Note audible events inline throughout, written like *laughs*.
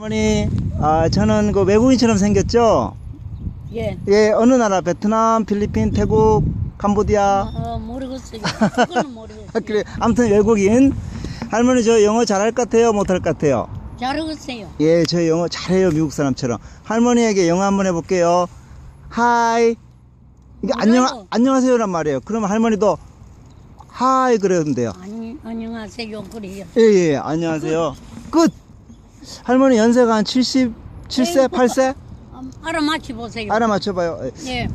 어머니, 아, 저는 그 외국인처럼 생겼죠? 예. 예, 어느 나라? 베트남, 필리핀, 태국, 캄보디아. 어, 모르겠어요. 그거는 모르겠어요. *laughs* 아, 그래, 아무튼 외국인. 할머니, 저 영어 잘할 것 같아요? 못할 것 같아요? 잘하겠어요. 예, 저 영어 잘해요, 미국 사람처럼. 할머니에게 영어 한번 해볼게요. 하이. 이게 안녕? 안녕하세요란 말이에요. 그러면 할머니도 하이 그러면 돼요. 아니, 안녕하세요. 그래요. 예, 예, 안녕하세요. 끝! 할머니 연세가 한 77세, 에이구. 8세? 아, 알아맞히 보세요. 알아맞혀봐요. 예.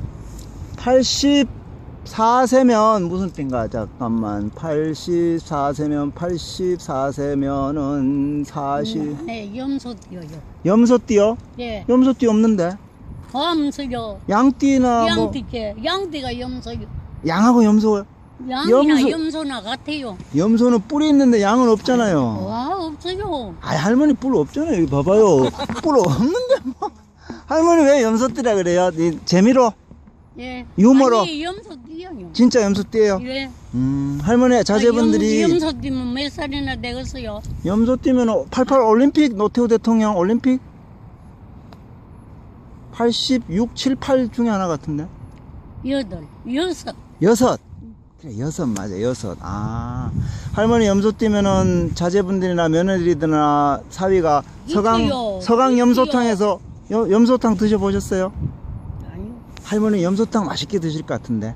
84세면 무슨 띠인가? 잠깐만. 84세면 84세면은 40. 네, 염소 띄어요. 염소띠요? 예. 염소띠 없는데? 염소요. 양띠나 뭐 양띠게. 양띠가 염소요. 양하고 염소 양이나 염소. 염소 나 같아요. 염소는 뿔이 있는데 양은 없잖아요. 와, 없어요. 아 할머니 뿔 없잖아요. 여기 봐봐요. *laughs* 뿔 없는데 뭐. 할머니 왜 염소띠라 그래요? 이 재미로? 예. 유머로. 아니, 염소 띄어요. 진짜 염소띠예요. 예. 음 할머니 자제분들이 염, 염소 띄면 몇 살이나 되겠어요? 염소띠면 88 올림픽 노태우 대통령 올림픽 86, 7, 8 중에 하나 같은데 여덟, 여섯. 여섯 그래 여섯 맞아 여섯 아 할머니 염소띠면은 자제분들이나 며느리들이나 사위가 서강 있어요. 서강. 염소탕에서 여- 염소탕 드셔보셨어요? 아니요, 할머니 염소탕 맛있게 드실 것 같은데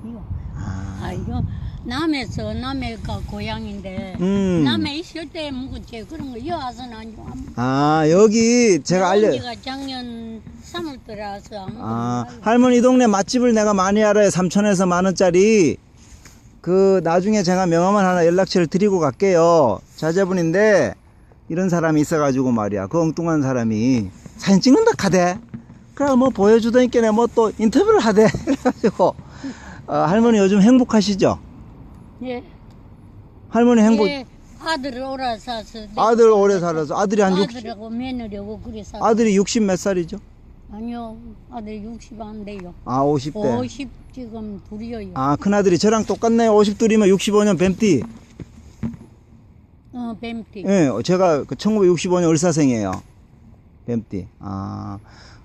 아니요. 아, 아이고, 남에서 남해가 고향인데 음. 남해 있을 때 먹었지 그런 거 여와서는 아니고 아 여기 제가 알려 언니가 작년 3월 들어와서 아. 할머니 이 동네 맛집을 내가 많이 알아요. 삼천에서 만 원짜리. 그 나중에 제가 명함을 하나 연락처를 드리고 갈게요. 자제분인데 이런 사람이 있어 가지고 말이야. 그 엉뚱한 사람이 사진 찍는다 카대. 그래 뭐 보여주더니까 뭐또 인터뷰를 하대. *laughs* 그래가지고 어, 할머니 요즘 행복하시죠? 예. 할머니 행복. 예, 아들을 오라 사서 아들 오래 살아서 아들이 한 60, 아들하고 며느리하고 그래서 아들이 60 몇 살이죠? 아니요 아들 60 안 돼요 아 50대. 50 지금 둘이요 아 큰아들이 저랑 똑같네요. 50둘이면 65년 뱀띠. 어 뱀띠 예, 제가 그 1965년 을사생이에요. 뱀띠. 아,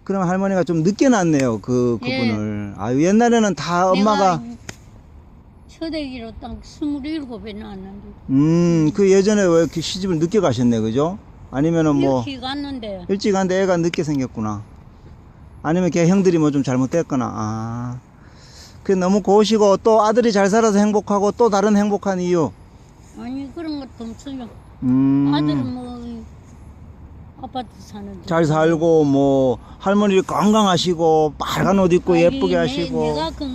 그럼 할머니가 좀 늦게 낳았네요. 그, 그분을. 아, 옛날에는 다 엄마가, 초대기로 딱 27에 낳았는데 음, 그 예전에 왜 이렇게 시집을 늦게 가셨네, 그죠? 아니면은 뭐, 일찍 갔는데 애가 늦게 생겼구나. 아니면 걔 형들이 뭐 좀 잘못됐거나, 아. 그 너무 고우시고 또 아들이 잘 살아서 행복하고 또 다른 행복한 이유. 아니 그런 것도 없어요 음. 아들은 뭐 아파트 사는데 잘 살고 뭐 할머니 건강하시고 빨간 옷 입고 예쁘게 내- 하시고 내가 건강